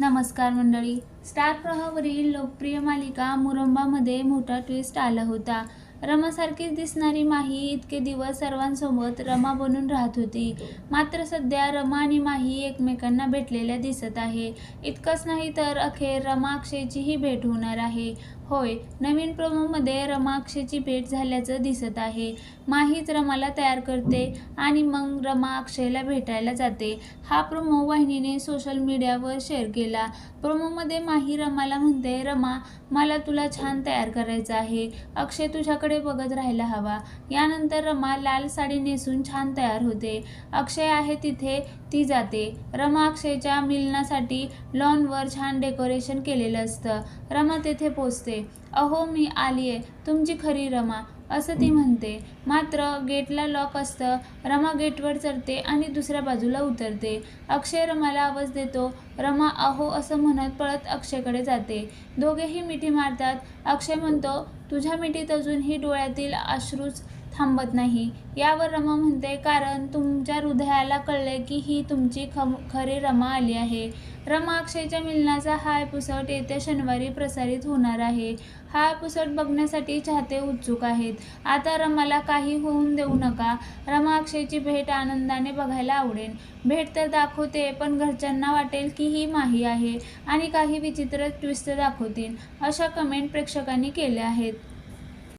नमस्कार मंडळी. स्टार प्रवाहावरील लोकप्रिय मालिका मुरंबामध्ये मोठा ट्विस्ट आला होता. रमासारखीच दिसणारी माही इतके दिवस सर्वांसोबत रमा बनून राहत होती. मात्र सध्या रमा आणि माही एकमेकांना भेटलेल्या दिसत आहे. इतकंच नाही तर अखेर रमा अक्षयचीही भेट होणार आहे. होय नवीन प्रोमोमध्ये रमा अक्षयची भेट झाल्याचं दिसत आहे. माहीच रमाला तयार करते आणि मग रमा अक्षयला भेटायला जाते. हा प्रोमो वाहिनीने सोशल मीडियावर शेअर केला. प्रोमोमध्ये माही रमाला म्हणते रमा मला तुला छान तयार करायचं आहे. अक्षय तुझ्याकडे बघत राहायला हवा यानंतर रमा लाल साडी नेसून छान तयार होते. अक्षय आहे तिथे ती जाते. रमा अक्षयच्या मिलनासाठी लॉनवर छान डेकोरेशन केलेलं असतं. रमा तेथे पोचते. अहो मी आली आहे तुमची खरी रमा असं ती म्हणते. मात्र गेटला लॉक असतं रमा गेटवर चढते आणि दुसऱ्या बाजूला उतरते. अक्षय रमाला आवाज देतो रमा अहो असं म्हणत पळत अक्षयकडे जाते. दोघेही मिठी मारतात. अक्षय म्हणतो तुझ्या मिठीत अजूनही डोळ्यातील अश्रूच थांबत नाही. यावर रमा म्हणते कारण तुमच्या हृदयाला कळले की ही तुमची खम खरी रमा आली आहे. रमा अक्षयच्या मिलनाचा हा एपिसोड येत्या शनिवारी प्रसारित होणार आहे. हा एपिसोड बघण्यासाठी चाहते उत्सुक आहेत. आता रमाला काही होऊन देऊ नका. रमा अक्षयची भेट आनंदाने बघायला आवडेल. भेट तर दाखवते पण घरच्यांना वाटेल की ही माही आहे आणि काही विचित्र ट्विस्ट दाखवतील अशा कमेंट प्रेक्षकांनी केल्या आहेत.